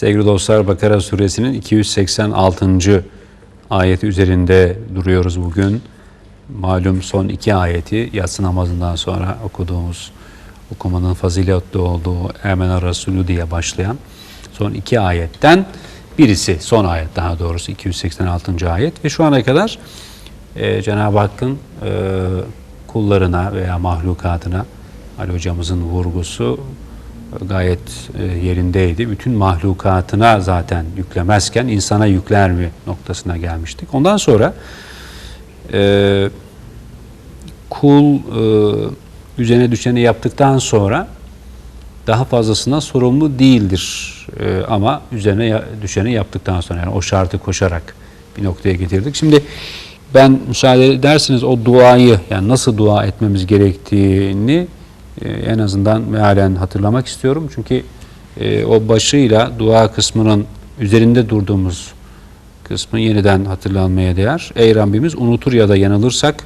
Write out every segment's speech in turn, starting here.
Sevgili dostlar Bakara suresinin 286. ayeti üzerinde duruyoruz bugün. Malum son iki ayeti yatsı namazından sonra okuduğumuz okumanın faziletli olduğu Emene Resulü diye başlayan son iki ayetten birisi son ayet daha doğrusu 286. ayet ve şu ana kadar e, Cenab-ı Hakk'ın e, kullarına veya mahlukatına Ali hocamızın vurgusu gayet e, yerindeydi. Bütün mahlukatına zaten yüklemezken insana yükler mi noktasına gelmiştik. Ondan sonra e, kul e, üzerine düşeni yaptıktan sonra daha fazlasına sorumlu değildir. Ama üzerine düşeni yaptıktan sonra yani o şartı koşarak bir noktaya getirdik. Şimdi ben müsaade ederseniz o duayı yani nasıl dua etmemiz gerektiğini e, en azından mealen hatırlamak istiyorum. Çünkü e, o başıyla dua kısmının üzerinde durduğumuz kısmı yeniden hatırlanmaya değer. Ey Rabbimiz unutur ya da yanılırsak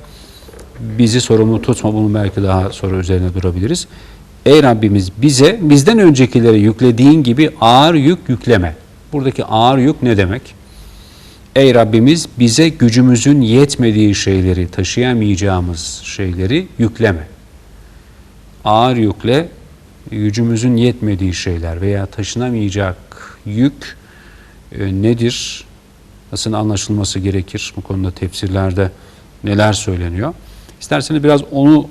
bizi sorumlu tutma. Bunu belki daha sonra üzerine durabiliriz. Ey Rabbimiz bize bizden öncekilere yüklediğin gibi ağır yük yükleme. Buradaki ağır yük ne demek? Ey Rabbimiz bize gücümüzün yetmediği şeyleri, taşıyamayacağımız şeyleri yükleme. Ağır yükle gücümüzün yetmediği şeyler veya taşınamayacak yük e, nedir? Nasıl anlaşılması gerekir? Bu konuda tefsirlerde neler söyleniyor? İsterseniz biraz onu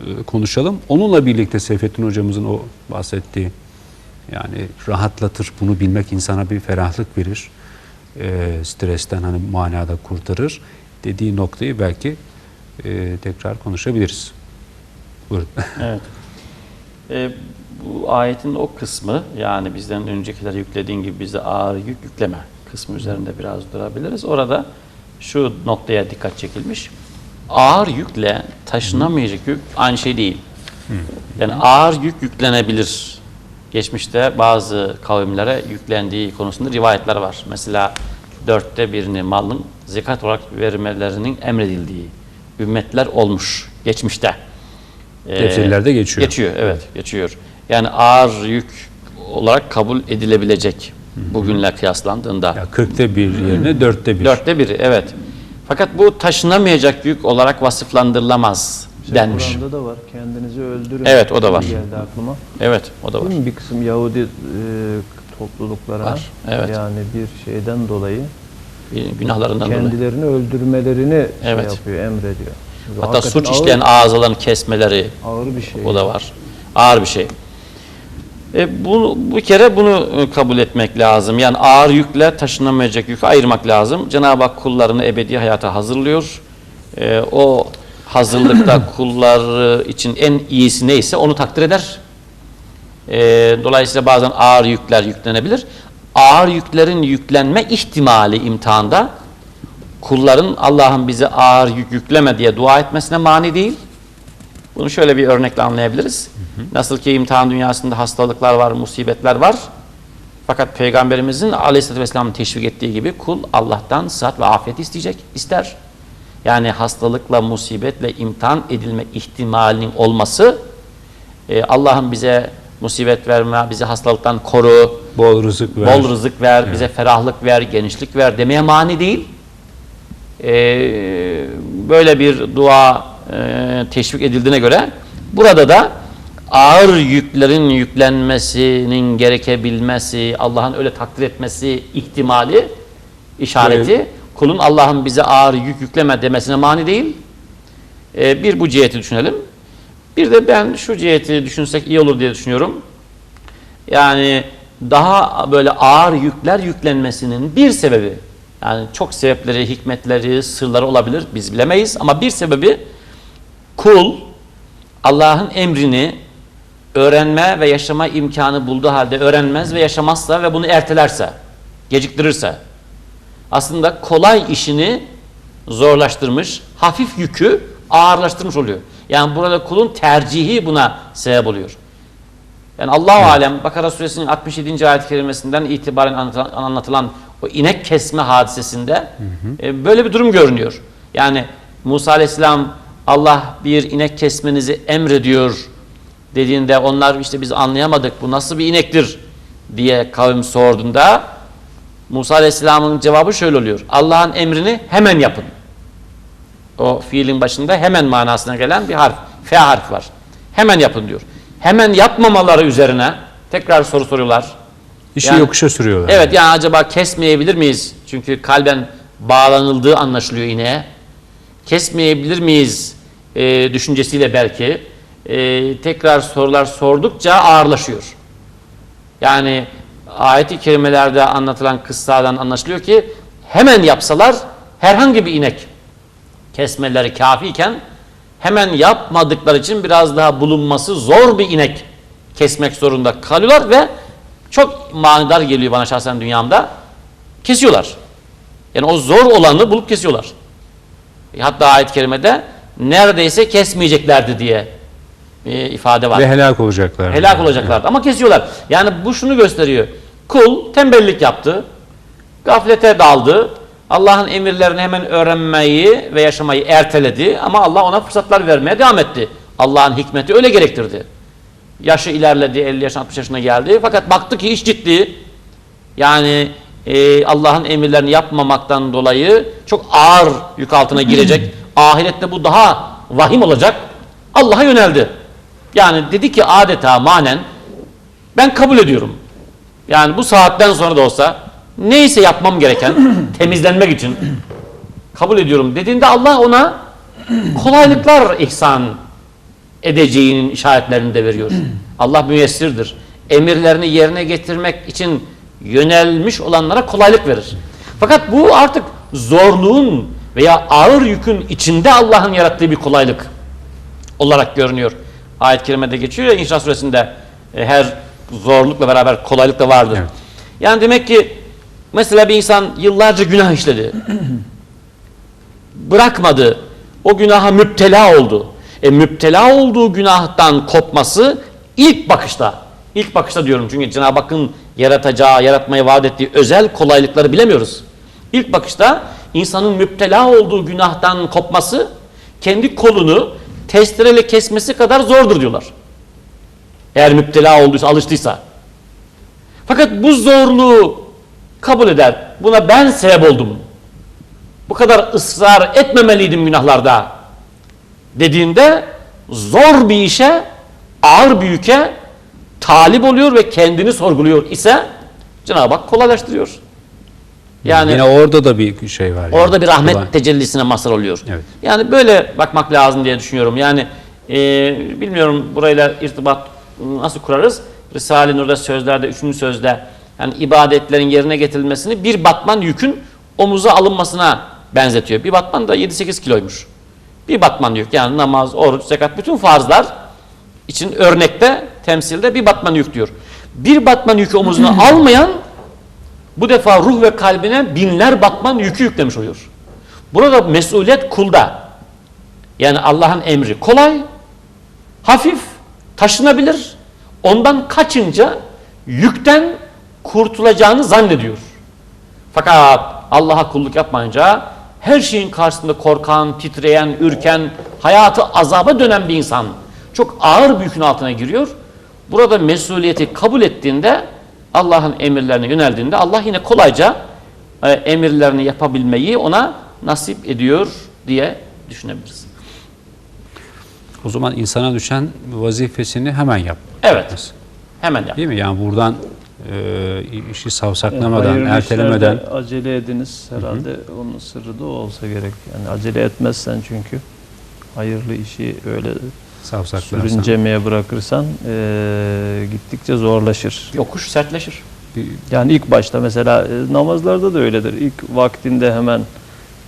e, konuşalım. Onunla birlikte Seyfettin hocamızın o bahsettiği yani rahatlatır. Bunu bilmek insana bir ferahlık verir. E, stresten hani manada kurtarır. Dediği noktayı belki e, tekrar konuşabiliriz. Buyurun. Evet. E, bu ayetin o kısmı yani bizden öncekiler yüklediğin gibi bize ağır yük yükleme kısmı üzerinde biraz durabiliriz. Orada şu noktaya dikkat çekilmiş. Ağır yükle taşınamayacak yük aynı şey değil. Yani ağır yük yüklenebilir. Geçmişte bazı kavimlere yüklendiği konusunda rivayetler var. Mesela dörtte birini malın zekat olarak vermelerinin emredildiği ümmetler olmuş geçmişte. Ee, Tefsirlerde geçiyor. Geçiyor, evet, geçiyor. Yani ağır yük olarak kabul edilebilecek bugünle kıyaslandığında. Ya 40'te bir yerine dörtte bir. Dörtte biri, evet. Fakat bu taşınamayacak yük olarak vasıflandırılamaz denmiş. Kur'an'da da var. Kendinizi öldürün. Evet, o da var. Geldi aklıma. Evet, o da var. Değil mi? Bir kısım Yahudi e, topluluklara Var, evet. yani bir şeyden dolayı Günahlarından dolayı. kendilerini öldürmelerini Evet. şey yapıyor, emrediyor. Çünkü Hatta suç ağır, işleyen ağızlarını kesmeleri ağır bir şey. o da var. Ağır bir şey. E, bu, bu kere bunu e, kabul etmek lazım. Yani ağır yükle taşınamayacak yükü ayırmak lazım. Cenab-ı Hak kullarını ebedi hayata hazırlıyor. E, o hazırlıkta kulları için en iyisi neyse onu takdir eder. E, dolayısıyla bazen ağır yükler yüklenebilir. Ağır yüklerin yüklenme ihtimali imtihanda kulların Allah'ın bize ağır yük yükleme diye dua etmesine mani değil. Bunu şöyle bir örnekle anlayabiliriz. Nasıl ki imtihan dünyasında hastalıklar var, musibetler var. Fakat Peygamberimizin aleyhissalatü vesselamın teşvik ettiği gibi kul Allah'tan sıhhat ve afiyet isteyecek, ister. Yani hastalıkla, musibetle imtihan edilme ihtimalinin olması e, Allah'ın bize musibet verme, bizi hastalıktan koru, Bol rızık ver. bol rızık ver, bize ferahlık ver, genişlik ver demeye mani değil. Ee, böyle bir dua e, teşvik edildiğine göre burada da ağır yüklerin yüklenmesinin gerekebilmesi, Allah'ın öyle takdir etmesi ihtimali, işareti, Evet. kulun Allah'ın bize ağır yük yükleme demesine mani değil. Ee, bir bu ciheti düşünelim. Bir de ben şu ciheti düşünsek iyi olur diye düşünüyorum. Yani daha böyle ağır yükler yüklenmesinin bir sebebi yani çok sebepleri, hikmetleri, sırları olabilir biz bilemeyiz ama bir sebebi kul Allah'ın emrini öğrenme ve yaşama imkanı bulduğu halde öğrenmez ve yaşamazsa ve bunu ertelerse, geciktirirse aslında kolay işini zorlaştırmış, hafif yükü ağırlaştırmış oluyor. Yani burada kulun tercihi buna sebep oluyor. Yani Allahu alem Bakara suresinin 67. ayet-i kerimesinden itibaren anlatılan, anlatılan o inek kesme hadisesinde e, böyle bir durum görünüyor. Yani Musa aleyhisselam Allah bir inek kesmenizi emrediyor dediğinde onlar işte biz anlayamadık bu nasıl bir inektir diye kavim sorduğunda Musa Aleyhisselam'ın cevabı şöyle oluyor. Allah'ın emrini hemen yapın. O fiilin başında hemen manasına gelen bir harf. F harfi var. Hemen yapın diyor. Hemen yapmamaları üzerine tekrar soru soruyorlar. İşi Yani- yokuşa sürüyorlar. Evet yani acaba kesmeyebilir miyiz? Çünkü kalben bağlanıldığı anlaşılıyor ineğe. Kesmeyebilir miyiz e, düşüncesiyle belki e, tekrar sorular sordukça ağırlaşıyor. Yani ayet-i kerimelerde anlatılan kıssadan anlaşılıyor ki hemen yapsalar herhangi bir inek kesmeleri kafiyken hemen yapmadıkları için biraz daha bulunması zor bir inek kesmek zorunda kalıyorlar ve çok manidar geliyor bana şahsen dünyamda. Kesiyorlar. Yani o zor olanı bulup kesiyorlar. E, Hatta ayet-i kerimede neredeyse kesmeyeceklerdi diye e, ifade var. Ve helak olacaklar. Helak olacaklardı ama kesiyorlar. Yani bu şunu gösteriyor. Kul tembellik yaptı. Gaflete daldı. Allah'ın emirlerini hemen öğrenmeyi ve yaşamayı erteledi ama Allah ona fırsatlar vermeye devam etti. Allah'ın hikmeti öyle gerektirdi. Yaşı ilerledi, 50 yaş 60 yaşına geldi. Fakat baktı ki iş ciddi. Yani e, Allah'ın emirlerini yapmamaktan dolayı çok ağır yük altına girecek. Ahirette bu daha vahim olacak. Allah'a yöneldi. Yani dedi ki adeta manen ben kabul ediyorum. Yani bu saatten sonra da olsa neyse yapmam gereken temizlenmek için kabul ediyorum dediğinde Allah ona kolaylıklar ihsan edeceğinin işaretlerini de veriyor. Allah müyessirdir. Emirlerini yerine getirmek için yönelmiş olanlara kolaylık verir. Fakat bu artık zorluğun veya ağır yükün içinde Allah'ın yarattığı bir kolaylık olarak görünüyor. Ayet-i kerimede geçiyor ya İnşirah suresinde e, her zorlukla beraber kolaylık da vardır. Evet. Yani demek ki mesela bir insan yıllarca günah işledi. Bırakmadı. O günaha müptela oldu. E müptela olduğu günahtan kopması ilk bakışta, ilk bakışta diyorum çünkü Cenab-ı Hakk'ın yaratacağı, yaratmaya vaat ettiği özel kolaylıkları bilemiyoruz. İlk bakışta insanın müptela olduğu günahtan kopması kendi kolunu testereyle kesmesi kadar zordur diyorlar. Eğer müptela olduysa, alıştıysa. Fakat bu zorluğu kabul eder. Buna ben sebep oldum. Bu kadar ısrar etmemeliydim günahlarda. Dediğinde zor bir işe, ağır bir yüke talip oluyor ve kendini sorguluyor ise Cenab-ı Hak kolaylaştırıyor. Yani Yine orada da bir şey var. yani. Orada bir rahmet Kolay. tecellisine mazhar oluyor. Evet. Yani böyle bakmak lazım diye düşünüyorum. Yani e, bilmiyorum burayla irtibat nasıl kurarız? Risale-i Nur'da sözlerde, üçüncü sözde yani ibadetlerin yerine getirilmesini bir batman yükün omuza alınmasına benzetiyor. Bir batman da 7-8 kiloymuş. Bir batman yük yani namaz, oruç, zekat bütün farzlar için örnekte, temsilde bir batman yük diyor. Bir batman yükü omuzuna almayan bu defa ruh ve kalbine binler batman yükü yüklemiş oluyor. Burada mesuliyet kulda. Yani Allah'ın emri kolay, hafif, taşınabilir. Ondan kaçınca yükten kurtulacağını zannediyor. Fakat Allah'a kulluk yapmayınca her şeyin karşısında korkan, titreyen, ürken, hayatı azaba dönen bir insan çok ağır bir yükün altına giriyor. Burada mesuliyeti kabul ettiğinde Allah'ın emirlerine yöneldiğinde Allah yine kolayca e, emirlerini yapabilmeyi ona nasip ediyor diye düşünebiliriz. O zaman insana düşen vazifesini hemen yap. Evet. Hemen yap. Değil mi? Yani buradan e, işi savsaklamadan, Hayırlı ertelemeden acele ediniz herhalde onun sırrı da o olsa gerek. Yani acele etmezsen çünkü hayırlı işi öyle savsaklarsan. sürüncemeye bırakırsan eee, gittikçe zorlaşır. Yokuş sertleşir. Yani ilk başta mesela e, namazlarda da öyledir. İlk vaktinde hemen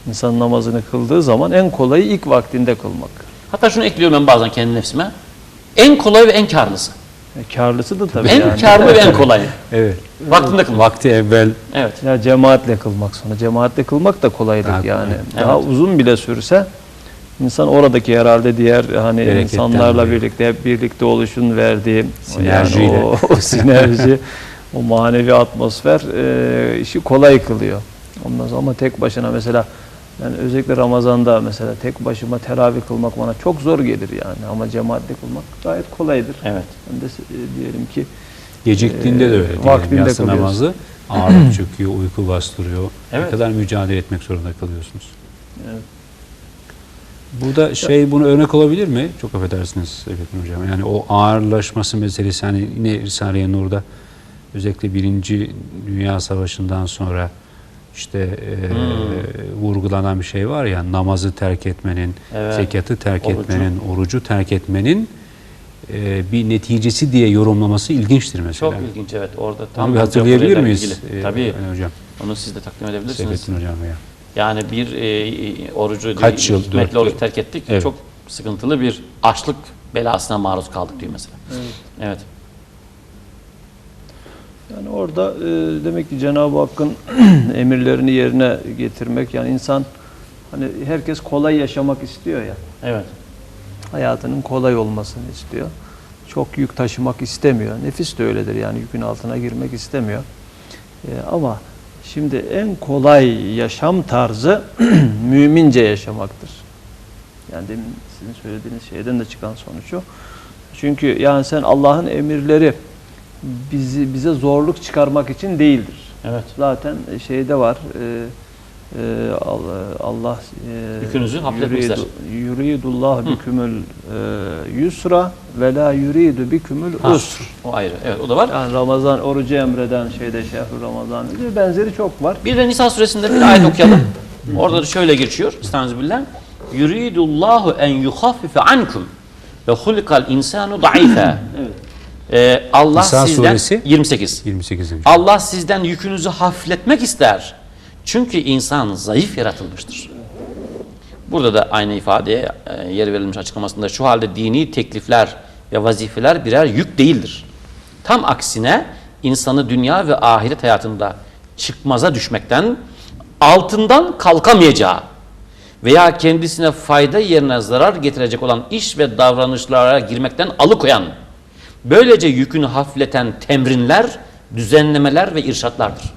insan namazını kıldığı zaman en kolayı ilk vaktinde kılmak. Hatta şunu ekliyorum ben bazen kendi nefsime. En kolay ve en karlısı. E, karlısı da tabii En yani. karlı ve en kolayı. Evet. Vaktinde kılmak. Vakti evvel Evet. Ya cemaatle kılmak sonra. Cemaatle kılmak da kolaydır Daha yani. Evet. Daha uzun bile sürse insan oradaki herhalde diğer hani Bereketten insanlarla dolayı. birlikte hep birlikte oluşun verdiği Sinerjiyle. yani o, o sinerji, o manevi atmosfer e, işi kolay kılıyor. Ondan sonra ama tek başına mesela yani özellikle Ramazan'da mesela tek başıma teravih kılmak bana çok zor gelir yani ama cemaatle kılmak gayet kolaydır. Evet. Ben de e, diyelim ki Geciktiğinde de öyle vaktinde Yatsı kılıyorsun. namazı ağırlık çöküyor, uyku bastırıyor. Ne Evet. kadar mücadele etmek zorunda kalıyorsunuz. Evet. Burada şey bunu örnek olabilir mi? Çok affedersiniz Seyfettin Hocam. Yani o ağırlaşması meselesi hani yine Risale-i Nur'da özellikle Birinci Dünya Savaşı'ndan sonra işte e, Hmm. vurgulanan bir şey var ya namazı terk etmenin, Evet. zekatı terk Orucu. etmenin, orucu terk etmenin e, bir neticesi diye yorumlaması ilginçtir mesela. Çok ilginç evet orada Tam bir hatırlayabilir miyiz? ilgili. e, Tabii. Ali Hocam, Onu siz de takdim edebilirsiniz. Seyfettin Hocam ya. Yani bir e, orucu Kaç yıl? hikmetli yıl. terk ettik. Evet. Çok sıkıntılı bir açlık belasına maruz kaldık diyor mesela. Evet. Yani orada e, demek ki Cenab-ı Hakk'ın emirlerini yerine getirmek yani insan hani herkes kolay yaşamak istiyor ya. Evet. Hayatının kolay olmasını istiyor. Çok yük taşımak istemiyor. Nefis de öyledir yani yükün altına girmek istemiyor. E, ama şimdi en kolay yaşam tarzı mümince yaşamaktır. Yani demin sizin söylediğiniz şeyden de çıkan sonuç o. Çünkü yani sen Allah'ın emirleri bizi bize zorluk çıkarmak için değildir. Evet. Zaten şeyde var. E, e, Allah, Allah e, Yükünüzü hafifletmek ister. Yuridullah bikümül e, yusra ve la yuridu bikümül usr. O ayrı. Evet o da var. Yani Ramazan orucu emreden şeyde şehru Ramazan diyor. Benzeri çok var. Bir de Nisa suresinde bir ayet okuyalım. Orada da şöyle geçiyor. Estağfirullah. Yuridullahu en yuhaffife ankum ve hulikal insanu da'ife. Ee, Allah Nisa sizden suresi? 28. 28. Allah sizden yükünüzü hafifletmek ister. Çünkü insan zayıf yaratılmıştır. Burada da aynı ifadeye yer verilmiş açıklamasında şu halde dini teklifler ve vazifeler birer yük değildir. Tam aksine insanı dünya ve ahiret hayatında çıkmaza düşmekten, altından kalkamayacağı veya kendisine fayda yerine zarar getirecek olan iş ve davranışlara girmekten alıkoyan, böylece yükünü hafifleten temrinler, düzenlemeler ve irşatlardır.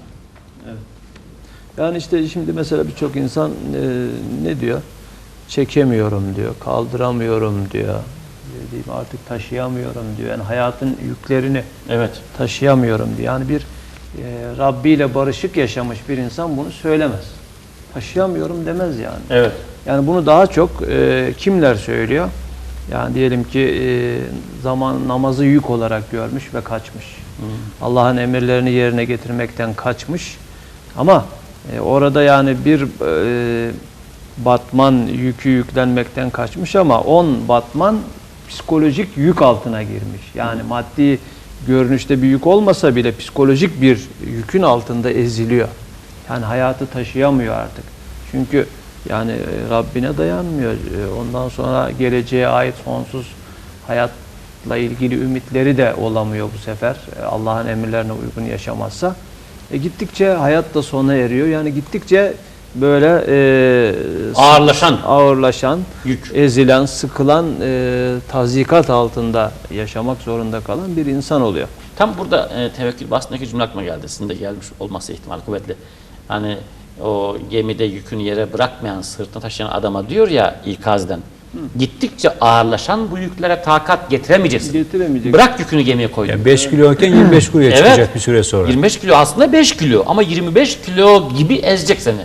Yani işte şimdi mesela birçok insan e, ne diyor? Çekemiyorum diyor, kaldıramıyorum diyor. Diyeyim artık taşıyamıyorum diyor. Yani hayatın yüklerini Evet. taşıyamıyorum diyor. Yani bir e, Rabbi ile barışık yaşamış bir insan bunu söylemez. Taşıyamıyorum demez yani. Evet. Yani bunu daha çok e, kimler söylüyor? Yani diyelim ki e, zaman namazı yük olarak görmüş ve kaçmış. Allah'ın emirlerini yerine getirmekten kaçmış. Ama e, orada yani bir e, batman yükü yüklenmekten kaçmış ama on batman psikolojik yük altına girmiş. Yani maddi görünüşte bir yük olmasa bile psikolojik bir yükün altında eziliyor. Yani hayatı taşıyamıyor artık. Çünkü yani e, Rabbine dayanmıyor. E, Ondan sonra geleceğe ait sonsuz hayatla ilgili ümitleri de olamıyor bu sefer. E, Allah'ın emirlerine uygun yaşamazsa. E gittikçe hayat da sona eriyor. Yani gittikçe böyle e, Ağırlaşan. ağırlaşan, Yük. ezilen, sıkılan, e, tazikat altında yaşamak zorunda kalan bir insan oluyor. Tam burada e, tevekkül bahsindeki cümle aklıma geldi. Sizin de gelmiş olması ihtimali kuvvetli. Hani o gemide yükünü yere bırakmayan, sırtına taşıyan adama diyor ya ikaz eden. Gittikçe ağırlaşan bu yüklere takat getiremeyeceksin. Getiremeyecek. Bırak yükünü gemiye koy. Yani 5 kiloyken 25 kiloya Evet. çıkacak bir süre sonra. 25 kilo aslında 5 kilo ama 25 kilo gibi ezecek seni.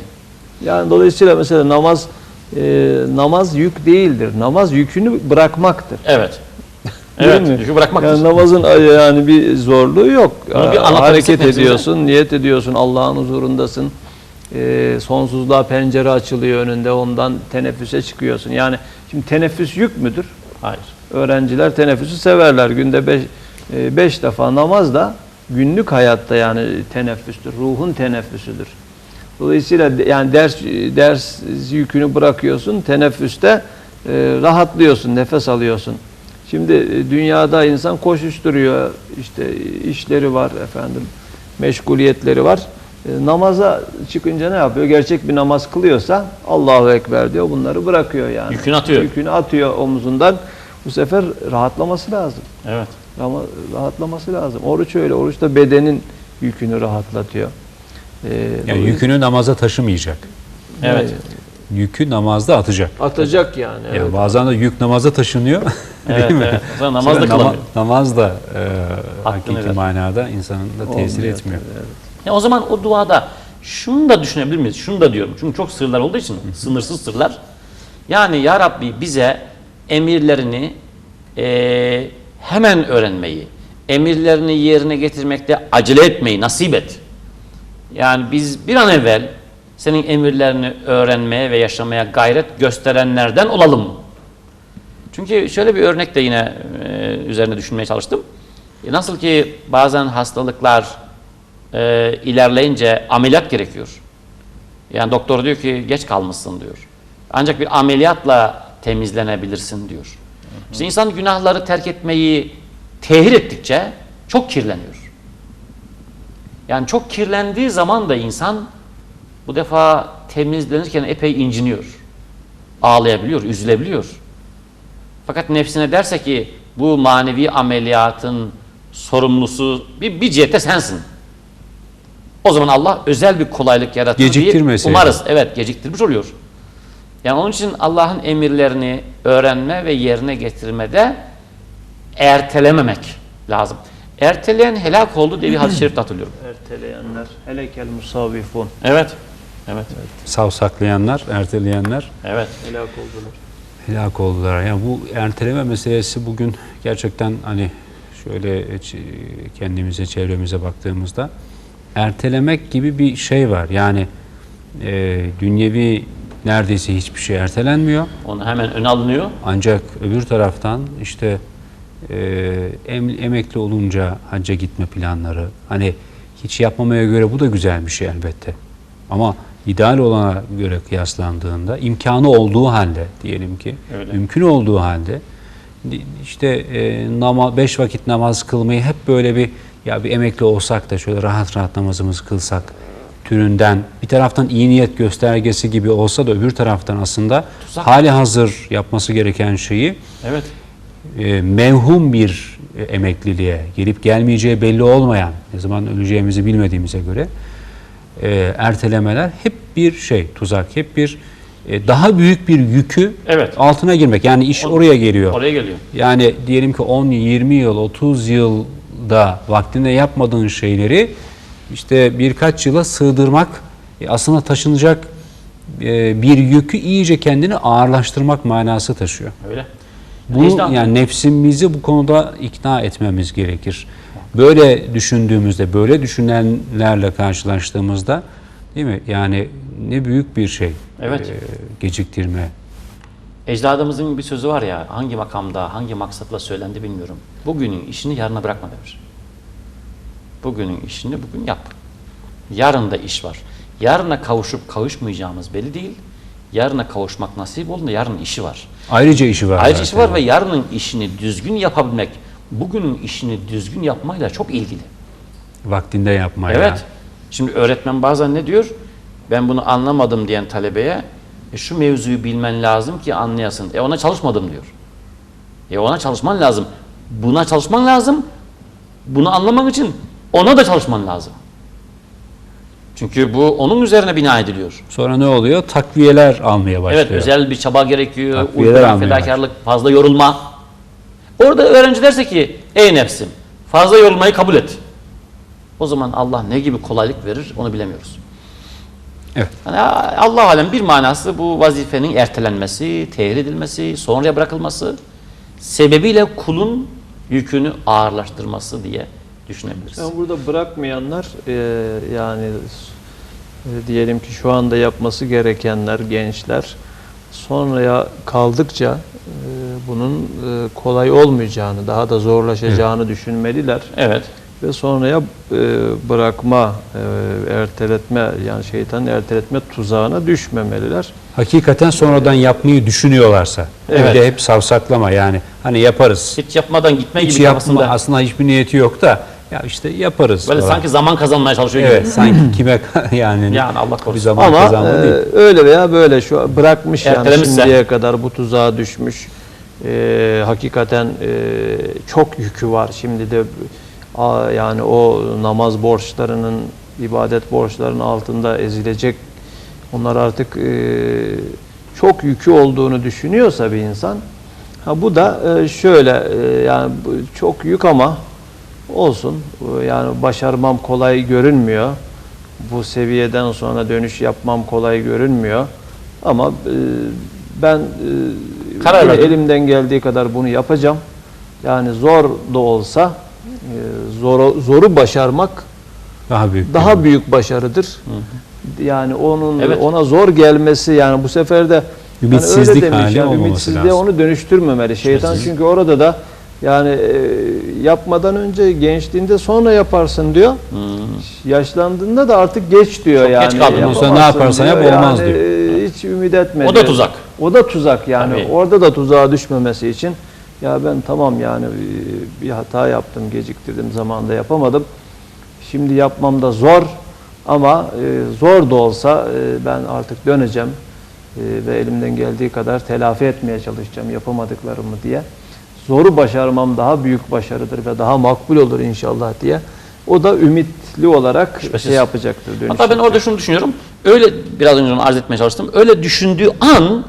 Yani dolayısıyla mesela namaz e, namaz yük değildir. Namaz yükünü bırakmaktır. Evet. Değil Evet, mi? yükü bırakmak. Yani namazın yani bir zorluğu yok. Bir Hareket ediyorsun, niyet ediyorsun, Allah'ın huzurundasın. Ee, sonsuzluğa pencere açılıyor önünde, ondan teneffüse çıkıyorsun. Yani şimdi teneffüs yük müdür? Hayır. Öğrenciler teneffüsü severler. Günde beş, e, beş defa namaz da günlük hayatta yani teneffüstür. Ruhun teneffüsüdür. Dolayısıyla yani ders ders yükünü bırakıyorsun. Teneffüste e, rahatlıyorsun, nefes alıyorsun. Şimdi e, dünyada insan koşuşturuyor. işte işleri var efendim. Meşguliyetleri var. E, namaza çıkınca ne yapıyor? Gerçek bir namaz kılıyorsa Allahu Ekber diyor. Bunları bırakıyor yani. Yükünü atıyor. Yükünü atıyor omzundan. Bu sefer rahatlaması lazım. Evet. Ama rahatlaması lazım. Oruç öyle. Oruç da bedenin yükünü rahatlatıyor. Ee, Yani yükünü namaza taşımayacak. Evet. Yükü namazda atacak. Atacak yani. Evet. Yani bazen de yük namaza taşınıyor. Evet, Değil mi? evet. Zaman namaz da Sonra kılamıyor. namaz da e, hakiki ver. manada insanın da tesir Olmuyor etmiyor. evet. Ya o zaman o duada şunu da düşünebilir miyiz? Şunu da diyorum. Çünkü çok sırlar olduğu için sınırsız sırlar. Yani ya Rabbi bize emirlerini eee, hemen öğrenmeyi, emirlerini yerine getirmekte acele etmeyi nasip et. Yani biz bir an evvel senin emirlerini öğrenmeye ve yaşamaya gayret gösterenlerden olalım. Çünkü şöyle bir örnek de yine e, üzerine düşünmeye çalıştım. E, nasıl ki bazen hastalıklar e, ilerleyince ameliyat gerekiyor. Yani doktor diyor ki geç kalmışsın diyor. Ancak bir ameliyatla temizlenebilirsin diyor. İşte insan günahları terk etmeyi tehir ettikçe çok kirleniyor. Yani çok kirlendiği zaman da insan bu defa temizlenirken epey inciniyor. Ağlayabiliyor, üzülebiliyor. Fakat nefsine derse ki bu manevi ameliyatın sorumlusu bir, bir cihette sensin. O zaman Allah özel bir kolaylık yaratır diye umarız. Evet geciktirmiş oluyor. Yani onun için Allah'ın emirlerini öğrenme ve yerine getirmede ertelememek lazım. Erteleyen helak oldu diye bir hadis-i şerifte hatırlıyorum. Erteleyenler, helekel musavvifun. Evet. Evet. Savsaklayanlar, erteleyenler Evet. Helak oldular. helak oldular. Yani bu erteleme meselesi bugün gerçekten hani şöyle ç- kendimize, çevremize baktığımızda ertelemek gibi bir şey var. Yani e, dünyevi neredeyse hiçbir şey ertelenmiyor. Onu hemen ön alınıyor. Ancak öbür taraftan işte e, em- emekli olunca hacca gitme planları hani hiç yapmamaya göre bu da güzel bir şey elbette. Ama ideal olana göre kıyaslandığında imkanı olduğu halde diyelim ki Öyle. mümkün olduğu halde işte e, nama, beş vakit namaz kılmayı hep böyle bir ya bir emekli olsak da şöyle rahat rahat namazımızı kılsak türünden bir taraftan iyi niyet göstergesi gibi olsa da öbür taraftan aslında Tuzak. hali hazır yapması gereken şeyi Evet. e, mevhum bir e, emekliliğe gelip gelmeyeceği belli olmayan ne zaman öleceğimizi bilmediğimize göre e, ertelemeler hep bir şey tuzak hep bir e, daha büyük bir yükü Evet. altına girmek yani iş oraya geliyor. Oraya geliyor. Yani diyelim ki 10, 20 yıl, 30 yılda vaktinde yapmadığın şeyleri işte birkaç yıla sığdırmak e, aslında taşınacak e, bir yükü iyice kendini ağırlaştırmak manası taşıyor. Öyle. Vicdan. yani nefsimizi bu konuda ikna etmemiz gerekir. Böyle düşündüğümüzde, böyle düşünenlerle karşılaştığımızda değil mi? Yani ne büyük bir şey. Evet. e, geciktirme. Ecdadımızın bir sözü var ya hangi makamda, hangi maksatla söylendi bilmiyorum. Bugünün işini yarına bırakma demiş. Bugünün işini bugün yap. Yarın da iş var. Yarına kavuşup kavuşmayacağımız belli değil. Yarına kavuşmak nasip olduğunda yarın işi var. Ayrıca işi var. Ayrıca işi var ve yarının işini düzgün yapabilmek bugünün işini düzgün yapmayla çok ilgili. Vaktinde yapmaya. Evet. Şimdi öğretmen bazen ne diyor? Ben bunu anlamadım diyen talebeye "E şu mevzuyu bilmen lazım ki anlayasın. E ona çalışmadım diyor. E ona çalışman lazım. Buna çalışman lazım. Bunu anlamak için ona da çalışman lazım. Çünkü bu onun üzerine bina ediliyor. Sonra ne oluyor? Takviyeler almaya başlıyor. Evet özel bir çaba gerekiyor. Takviyeler Uykudan fedakarlık, fazla yorulma. Orada öğrenci derse ki ey nefsim fazla yorulmayı kabul et. O zaman Allah ne gibi kolaylık verir onu bilemiyoruz. Evet. Yani Allah alem bir manası bu vazifenin ertelenmesi, tehir edilmesi, sonraya bırakılması sebebiyle kulun yükünü ağırlaştırması diye düşünebiliriz. Yani burada bırakmayanlar e, yani e, diyelim ki şu anda yapması gerekenler gençler sonraya kaldıkça e, bunun e, kolay olmayacağını, daha da zorlaşacağını düşünmeliler Evet. Ve sonraya e, bırakma, e, erteletme yani şeytanın erteletme tuzağına düşmemeliler. Hakikaten sonradan yapmayı düşünüyorlarsa. Evet. Bir de hep savsaklama yani. Hani yaparız. Hiç yapmadan gitme Hiç gibi yapma kafasında. aslında hiçbir niyeti yok da ya işte yaparız. Böyle falan. sanki zaman kazanmaya çalışıyor Evet gibi. sanki kime yani, Yani Allah korusun. bir zaman Ama kazanma e, değil. öyle veya böyle şu bırakmış yani şimdiye kadar bu tuzağa düşmüş. E, hakikaten e, çok yükü var. Şimdi de yani o namaz borçlarının, ibadet borçlarının altında ezilecek. Onlar artık e, çok yükü olduğunu düşünüyorsa bir insan. Ha bu da e, şöyle e, yani çok yük ama olsun. Yani başarmam kolay görünmüyor. Bu seviyeden sonra dönüş yapmam kolay görünmüyor. Ama ben Karar elimden geldiği kadar bunu yapacağım. Yani zor da olsa zoru, zoru başarmak Daha büyük. daha büyük başarıdır. Yani onun Evet. ona zor gelmesi yani bu sefer de yani Ümitsizlik öyle demiş hali yani, ümitsizliğe lazım. onu dönüştürmemeli. Şeytan çünkü orada da yani e, yapmadan önce gençliğinde sonra yaparsın diyor. Yaşlandığında da artık geç diyor Çok yani. geç kaldın. Sonra ne yaparsan yap, diyor. olmaz Yani, diyor. e, Hiç ümit etme. O da diyor. tuzak. O da tuzak yani. Tabii. Orada da tuzağa düşmemesi için ya ben tamam yani e, bir hata yaptım, geciktirdim, zamanında yapamadım. Şimdi yapmam da zor ama e, zor da olsa e, ben artık döneceğim ve elimden geldiği kadar telafi etmeye çalışacağım yapamadıklarımı diye. Zoru başarmam daha büyük başarıdır ve daha makbul olur inşallah diye. O da ümitli olarak Şüphesiz. şey yapacaktır. Hatta ben yapacaktır. orada şunu düşünüyorum. Öyle biraz önce arz etmeye çalıştım. Öyle düşündüğü an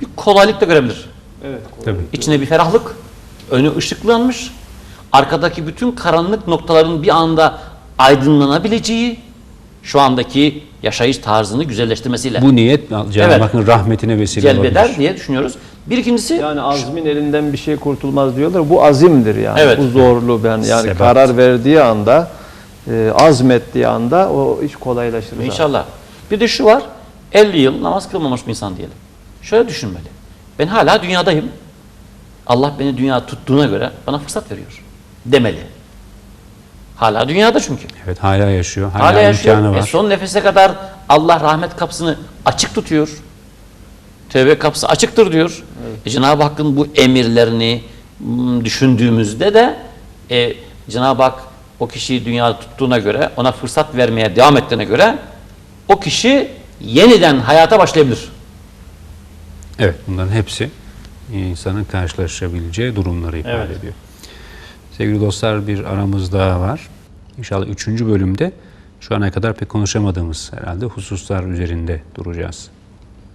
bir kolaylık da görebilir. Evet. Tabii. İçine bir ferahlık, önü ışıklanmış, arkadaki bütün karanlık noktaların bir anda aydınlanabileceği, şu andaki yaşayış tarzını güzelleştirmesiyle Bu niyet Cenab-ı Evet. Hakk'ın rahmetine vesile celbeder olabilir. diye düşünüyoruz. Bir ikincisi Yani azmin elinden bir şey kurtulmaz diyorlar. Bu azimdir yani. Evet. Bu zorlu ben yani Sebat. karar verdiği anda, e, azmettiği anda o iş kolaylaşır. zaten. İnşallah. Bir de şu var. 50 yıl namaz kılmamış bir insan diyelim. Şöyle düşünmeli. Ben hala dünyadayım. Allah beni dünya tuttuğuna göre bana fırsat veriyor. Demeli. Hala dünyada çünkü. Evet hala yaşıyor. Hala, Hala yaşıyor. imkanı E var. son nefese kadar Allah rahmet kapısını açık tutuyor. Tövbe kapısı açıktır diyor. E Cenab-ı Hakk'ın bu emirlerini mm, düşündüğümüzde de e, Cenab-ı Hak o kişiyi dünyada tuttuğuna göre, ona fırsat vermeye devam ettiğine göre o kişi yeniden hayata başlayabilir. Evet bunların hepsi insanın karşılaşabileceği durumları ifade Evet. ediyor. Sevgili dostlar bir aramız daha var. İnşallah üçüncü bölümde şu ana kadar pek konuşamadığımız herhalde hususlar üzerinde duracağız.